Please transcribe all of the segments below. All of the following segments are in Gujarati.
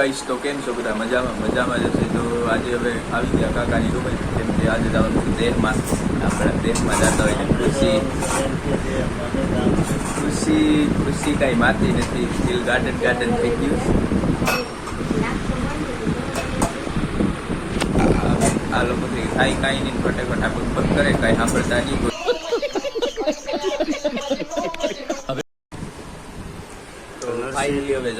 ગાઈસ તો કેમ છો બધા? મજામાં? મજામાં જશે તો આજે હવે આવી ગયા કાકાની રૂમે. કેમ કે આજે જવાનું છે દેહમાં આપણા દેહમાં જતા હોય ખુશી. ખુશી ખુશી કાંઈ માતી નથી. સ્ટીલ ગાર્ડન ગાર્ડન થઈ ગયું. આ- લોકો થાય કાંઈ નહીં. ફટાફટ આપણે બંધ કરે. કાંઈ સાંભળતા નહીં હવે હવે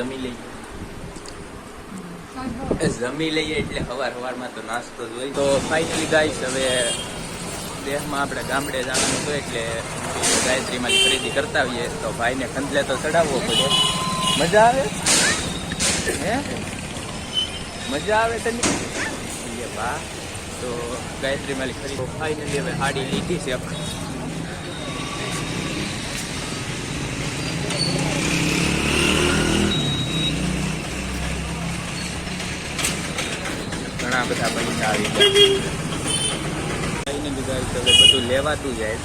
જમી લઈએ એટલે સવાર સવારમાં તો નાસ્તો જ હોય. તો ફાઇનલી ગાઈસ હવે દેહમાં આપણે ગામડે જવાનું હતું એટલે ગાયત્રીમાં ખરીદી કરતા હોઈએ. તો ભાઈને ખંદલે તો ચડાવવો પડે. મજા આવે? હે? મજા આવે તને? બા તો ગાયત્રી માલી ખરીદી ફાઇનલી હવે હાડી લીધી છે આપણે ઘણા બધા પૈસા આવી ગયા ગાય જાય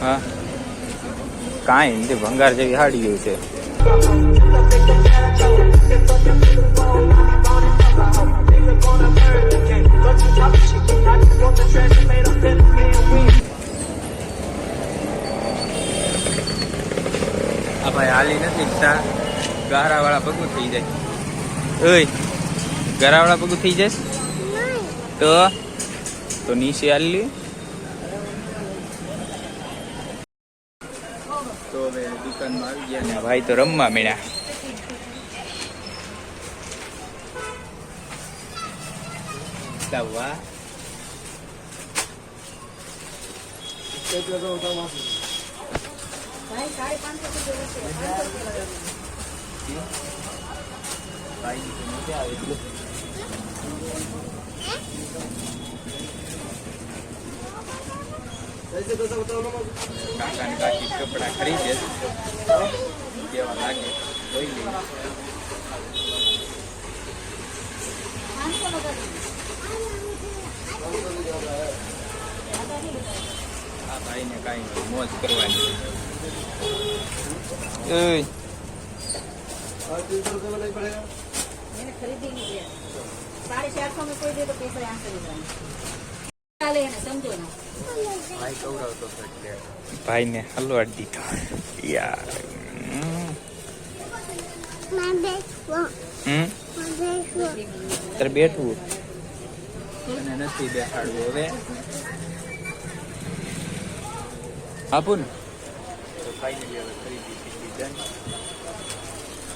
હા કાંઈ નથી ભંગાર જેવી હાડીઓ છે આ ભાઈ હાલી નથી ગારા વાળા પગું થઈ જાય. ઓય. ગારા વાળા પગું થઈ જાય તો? તો નીચે આલી તો હવે દુકાનમાં આવી ગયા ને ભાઈ તો રમવા મળ્યા તા વાહ ભાઈ એટલે કાકા કપડા ખરીદે કેવા લાગે લઈએ આ ભાઈ ને કાંઈ મોજ કરવાની ઓય એને ખરીદી નહીં ગયા સાડી ચારસો માં તો યાર. તારે બેઠવું? તને નથી બેસાડવું હવે. આપું ને? તો હવે ખરીદી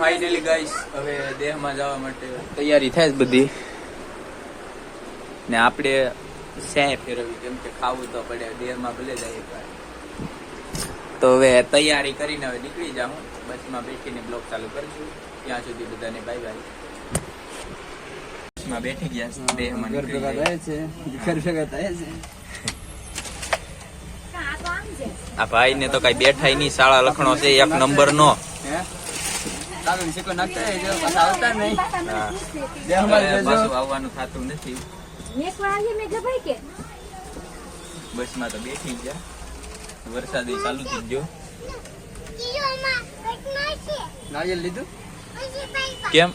ફાઇનલી ગાઈસ હવે દેહમાં જવા માટે તૈયારી થાય બધી. ને આપણે સે ફેરવી કેમ કે ખાવું તો પડે દેહમાં ભલે જાય તો હવે તૈયારી કરીને હવે નીકળી જાઉં. બસમાં બેસીને બ્લોગ ચાલુ કરશું ત્યાં સુધી બધાને બાય બાય બસમાં બેઠી ગયા છે દેહમાં ઘર ભેગા છે આ ભાઈ ને તો કઈ બેઠાય નહીં શાળા લખણો છે એક નંબર નો આવતા નહીં. જે થતું નથી. બસમાં તો બેઠી ગયા. વરસાદ ચાલુ થઈ ગયો. નારિયેલ લીધું? કેમ?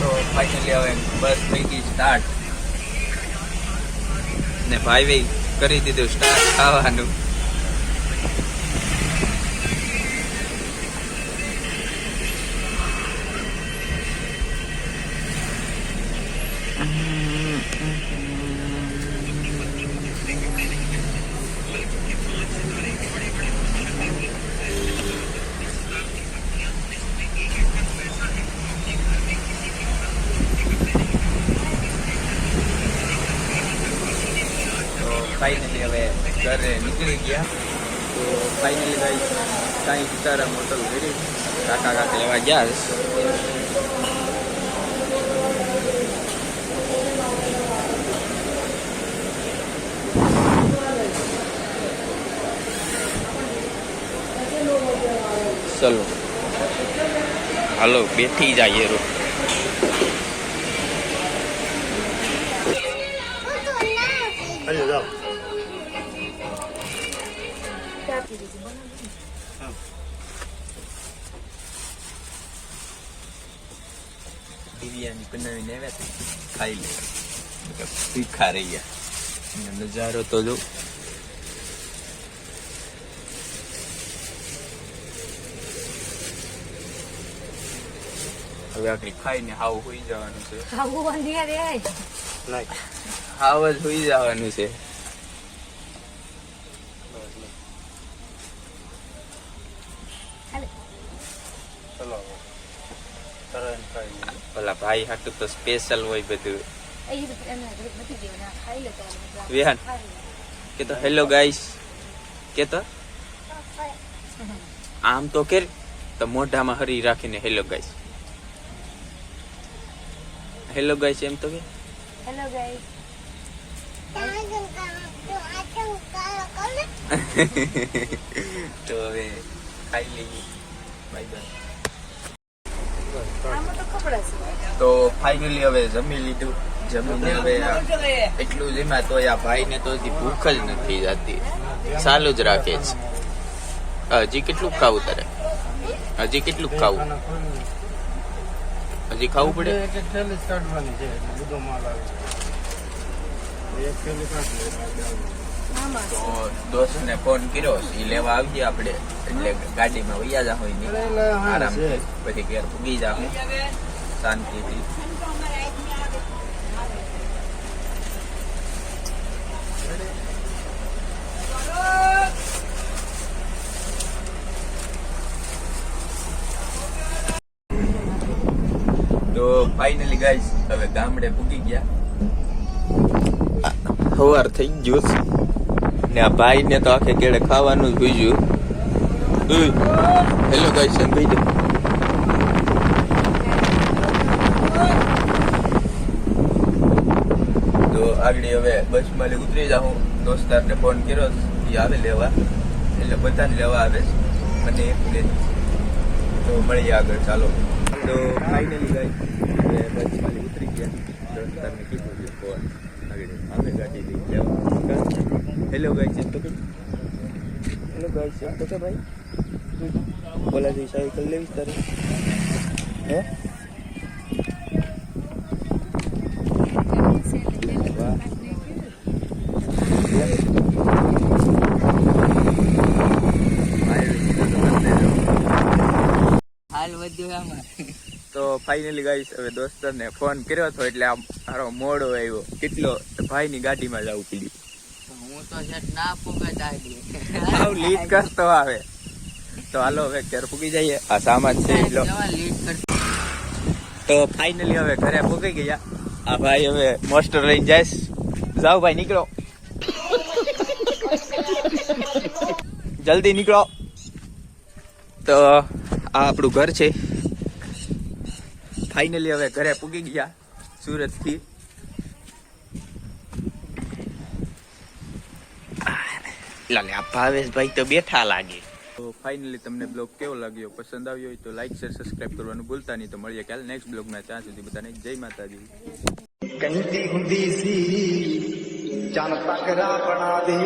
તો ફાઇનલી હવે બસ થઈ ગઈ ને ભાઈ કરી દીધું સ્ટાર્ટ ખાવાનું. એટલે હવે ઘરે નીકળી ગયા. તો ફાઇનલી ભાઈ કાંઈ સીતારામ હોટલ કરી કાકા કાકા લેવા ગયા ચલો. હાલો બેઠી જઈએ રો અરે જાઓ. બિરયાની બનાવીને આવ્યા હતા ખાઈ લે ભીખા રહ્યા નજારો તો જો હવે આખી ખાઈને હાવ હોઈ જવાનું છે હાવ જ હોઈ જવાનું છે ઓલા ભાઈ હાટુ તો સ્પેશિયલ હોય બધું. વિહાન. કે તો હેલો ગાઈસ કે તો આમ તો કે તો મોઢામાં હરી રાખીને હેલો ગાઈસ હેલો ગાઈસ એમ તો કે હેલો ગાઈસ તો હવે ખાઈ લઈએ બાય બાય આમાં તો કપડા તો ફાઇનલી હવે જમી લીધું. જમીને હવે એટલું જ એમાં તો આ ભાઈને તો હજી ભૂખ જ નથી જતી ચાલુ જ રાખે છે. હજી કેટલું ખાવું તારે? હજી કેટલું ખાવું? હજી ખાવું પડે? તો દોસ્તને ફોન કર્યો એ લેવા આવીએ આપણે. એટલે ગાડીમાં વૈયા જા હોય છે. પછી ઘેર પૂગી જા શાંતિથી. તો ફાઇનલી ગાઈસ હવે ગામડે પૂકી ગયા. સવાર થઈ ગયો ને આ ભાઈ ને તો આખે કેળે ખાવાનું જ ભૂજ્યું હેલો ગાઈસ એમ કહી દે તો આગળ હવે બસમાં ઉતરી જાઉં. દોસ્તાર ને ફોન કર્યો એ આવે લેવા? એટલે બધાને લેવા આવે છે. મને એક ને તો મળીએ આગળ. ચાલો. તો ફાઇનલી ગાઈ હવે બસમાં ઉતરી ગયા. દોસ્તાર ને કીધું ફોન આગળ આવે ગાડી લેવા. હેલો ગાઈસ છે તો હેલો ગાઈસ છે તો ભાઈ. બોલા જઈ સાયકલ લેવી તારે? હે વાહ હાલ વધ્યો આમાં તો ફાઇનલી ગાઈસ હવે દોસ્તરને ફોન કર્યો હતો એટલે આમ મારો મોડો આવ્યો. કેટલો? ભાઈની ગાડીમાં જવું પડ્યું હું તો ના આવી કરતો આવે. તો હાલો હવે ઘેર પૂગી જઈએ. આ સામાન છે એટલો લેટ તો ફાઇનલી હવે ઘરે પૂગી ગયા. આ ભાઈ હવે મોસ્ટર લઈને જાય. જાઓ ભાઈ નીકળો. જલ્દી નીકળો. તો આ આપણું ઘર છે. ફાઇનલી હવે ઘરે પૂગી ગયા સુરતથી. લાલે આ ભાવેશભાઈ તો બેઠા લાગે. તો ફાઇનલી તમને બ્લોગ કેવો લાગ્યો? પસંદ આવ્યો હોય તો લાઈક શેર સબસ્ક્રાઇબ કરવાનું ભૂલતા નહીં. તો મળીએ કાલે નેક્સ્ટ બ્લોગમાં. ત્યાં સુધી બધાને જય માતાજી. કંટી હુંદી સી જાનતા કરા બના દે